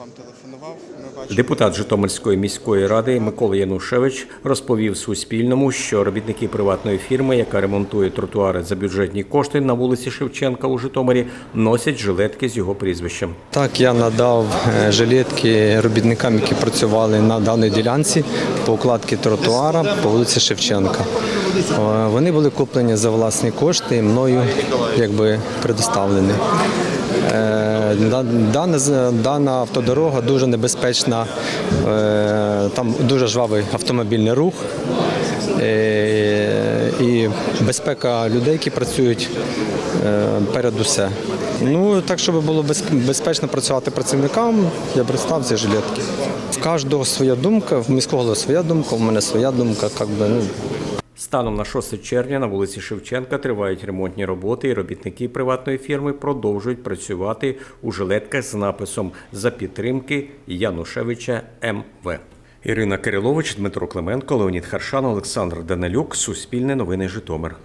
Вам телефонував. Депутат Житомирської міської ради Микола Янушевич розповів Суспільному, що робітники приватної фірми, яка ремонтує тротуари за бюджетні кошти на вулиці Шевченка у Житомирі, носять жилетки з його прізвищем. Так, я надав е, жилетки робітникам, які працювали на даній ділянці по укладці тротуара по вулиці Шевченка. Е, Вони були куплені за власні кошти і мною якби предоставлені. Е, да- Дана, дана автодорога дуже небезпечна, е, там дуже жвавий автомобільний рух. Е, І безпека людей, які працюють перед усе. Ну так, щоб було безпечно працювати працівникам, я представ ці жилетки. В кожного своя думка, в міського голови своя думка, в мене своя думка. Как би, ну, Станом на 6 червня на вулиці Шевченка тривають ремонтні роботи, і робітники приватної фірми продовжують працювати у жилетках з написом за підтримки Янушевича МВ. Ірина Кирилович, Дмитро Клименко, Леонід Харшан, Олександр Данилюк. Суспільне новини Житомир.